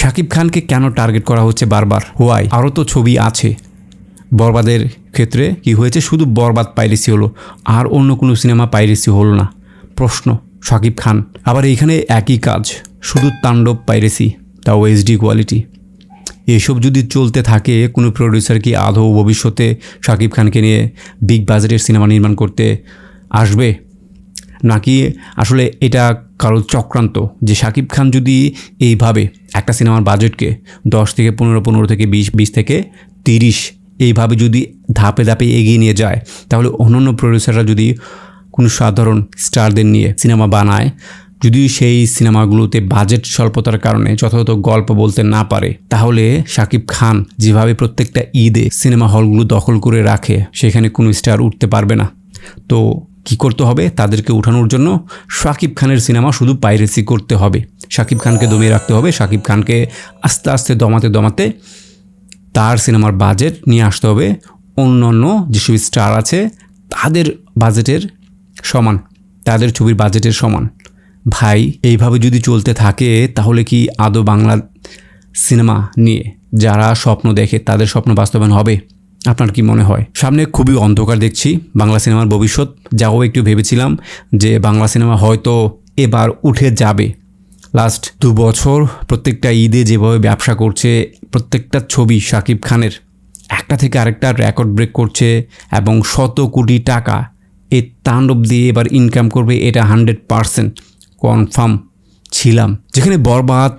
শাকিব খানকে কেন টার্গেট করা হচ্ছে বারবার? হোয়াই আরও তো ছবি আছে। বরবাদের ক্ষেত্রে কি হয়েছে? শুধু বরবাদ পাইরেসি হলো, আর অন্য কোনো সিনেমা পাইরেসি হলো না। প্রশ্ন শাকিব খান। আবার এইখানে একই কাজ, শুধু তাণ্ডব পাইরেসি, তাও এইচডি কোয়ালিটি এসব যদি চলতে থাকে, কোনো প্রডিউসার কি আদৌ ভবিষ্যতে শাকিব খানকে নিয়ে বিগ বাজেটের সিনেমা নির্মাণ করতে আসবে? নাকি আসলে এটা কারও চক্রান্ত। যে শাকিব খান যদি এইভাবে একটা সিনেমার বাজেটকে দশ থেকে পনেরো পনেরো থেকে বিশ বিশ থেকে তিরিশ এইভাবে যদি ধাপে ধাপে এগিয়ে নিয়ে যায়, তাহলে অন্যান্য প্রডিউসাররা যদি কোনো সাধারণ স্টারদের নিয়ে সিনেমা বানায়, যদি সেই সিনেমাগুলোতে বাজেট স্বল্পতার কারণে যথাযথ গল্প বলতে না পারে, তাহলে শাকিব খান যেভাবে প্রত্যেকটা ঈদে সিনেমা হলগুলো দখল করে রাখে, সেখানে কোনো স্টার উঠতে পারবে না। তো কি করতে হবে তাদেরকে উঠানোর জন্য শাকিব খানের সিনেমা শুধু পাইরেসি করতে হবে। শাকিব খানকে দমিয়ে রাখতে হবে, শাকিব খানকে আস্তে আস্তে দমাতে দমাতে তার সিনেমার বাজেট নিয়ে আসতে হবে। অন্য অন্য যেসব স্টার আছে, তাদের বাজেটের সমান, তাদের ছবির বাজেটের সমান। ভাই, এইভাবে যদি চলতে থাকে, তাহলে কি আদৌ বাংলা সিনেমা নিয়ে যারা স্বপ্ন দেখে তাদের স্বপ্ন বাস্তবায়ন হবে? আপনার কি মনে হয়? সামনে খুবই অন্ধকার দেখছি, বাংলা সিনেমার ভবিষ্যৎ। যাও একটু ভেবেছিলাম যে বাংলা সিনেমা হয়তো এবার উঠে যাবে। লাস্ট দু বছর প্রত্যেকটা ঈদে যেভাবে ব্যবসা করছে, প্রত্যেকটা ছবি শাকিব খানের, একটা থেকে আরেকটা রেকর্ড ব্রেক করছে এবং শত কোটি টাকা এই তাণ্ডব দিয়ে এবার ইনকাম করবে, এটা হান্ড্রেড পারসেন্ট কনফার্ম ছিলাম। যেখানে বরবাদ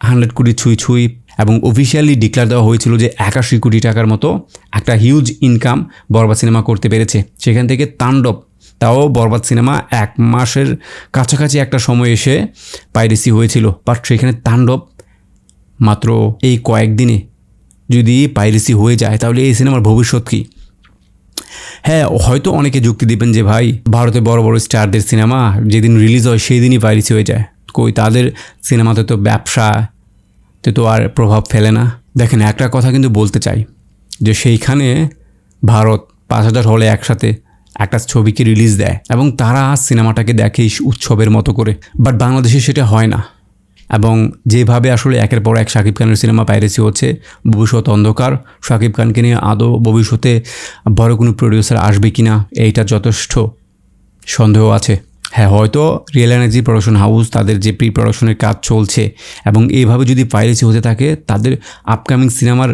হান্ড্রেড কোটি ছুঁই ছুঁই এবং অফিসিয়ালি ডিক্লেয়ার দেওয়া হয়েছিল যে একাশি কোটি টাকার মতো একটা হিউজ ইনকাম বরবাদ সিনেমা করতে পেরেছে। সেখান থেকে তাণ্ডব, তাও বরবাদ সিনেমা এক মাসের কাছাকাছি একটা সময় এসে পাইরেসি হয়েছিল। বাট সেখানে তাণ্ডব মাত্র এই কয়েকদিনে যদি পাইরেসি হয়ে যায়, তাহলে এই সিনেমার ভবিষ্যৎ কী? হ্যাঁ হয়তো অনেকে যুক্তি দিবেন যে ভাই, ভারতে বড় বড় স্টারদের সিনেমা যেদিন রিলিজ হয় সেই দিনই পাইরেসি হয়ে যায়। কই, তাদের সিনেমাতে তো ব্যবসাতে তো আর প্রভাব ফেলে না। দেখেন, একটা কথা কিন্তু বলতে চাই, যে সেইখানে ভারত পাঁচ হাজার হলে একসাথে একটা ছবিকে রিলিজ দেয় এবং তারা সিনেমাটাকে দেখে উৎসবের মতো করে। বাট বাংলাদেশে সেটা হয় না। এবং যেভাবে আসলে একের পর এক শাকিব খানের সিনেমা পাইরেসি হচ্ছে, ভবিষ্যৎ অন্ধকার, শাকিব খানকে নিয়ে আদৌ ভবিষ্যতে বড় কোনো প্রডিউসার আসবে কি না এইটা যথেষ্ট সন্দেহ আছে। হ্যাঁ হয়তো রিয়েল এনার্জি প্রোডাকশন হাউস তাদের যে প্রি প্রোডাকশনের কাজ চলছে এবং এইভাবে যদি পাইরেসি হতে থাকে, তাদের আপকামিং সিনেমার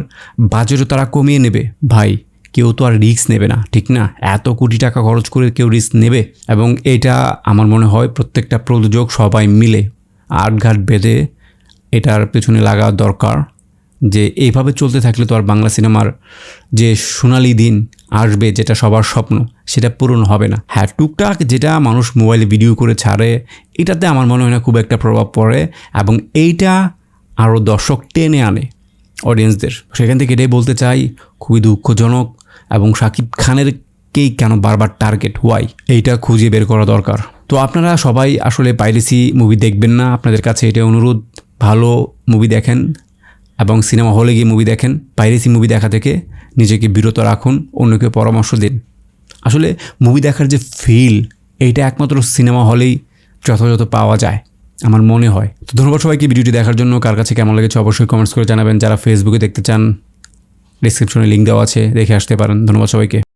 বাজেটও তারা কমিয়ে নেবে। ভাই, কেউ তো আর রিস্ক নেবে না, ঠিক না? এত কোটি টাকা খরচ করে কেউ রিস্ক নেবে এবং এটা আমার মনে হয় প্রত্যেকটা প্রযোজক সবাই মিলে আটঘাট বেঁধে এটার পেছনে লাগা দরকার। যে এইভাবে চলতে থাকলে তো আর বাংলা সিনেমার যে সোনালি দিন আসবে, যেটা সবার স্বপ্ন, সেটা পূরণ হবে না। হ্যাঁ টুকটাক যেটা মানুষ মোবাইলে ভিডিও করে ছাড়ে, এটাতে আমার মনে হয় না খুব একটা প্রভাব পড়ে, এবং এইটা আরও দর্শক টেনে আনে অডিয়েন্সদের সেখান থেকে এটাই বলতে চাই, খুবই দুঃখজনক, এবং শাকিব খানের কেই কেন বারবার টার্গেট হোয়াই এইটা খুঁজে বের করা দরকার। তো আপনারা সবাই আসলে পাইরেসি মুভি দেখবেন না। আপনাদের কাছে এটা অনুরোধ, ভালো মুভি দেখেন। এবং সিনেমা হলে গিয়ে মুভি দেখেন পাইরেসি মুভি দেখা থেকে নিজেকে বিরত রাখুন, অন্যকে পরামর্শ দিন। আসলে মুভি দেখার যে ফিল এইটা একমাত্র সিনেমা হলেই যথাযথ পাওয়া যায়, আমার মনে হয়। তো ধন্যবাদ সবাইকে ভিডিওটি দেখার জন্য। কার কাছে কেমন লেগেছে অবশ্যই কমেন্টস করে জানাবেন। যারা ফেসবুকে দেখতে চান ডিসক্রিপশনে লিঙ্ক দেওয়া আছে, দেখে আসতে পারেন। ধন্যবাদ সবাইকে।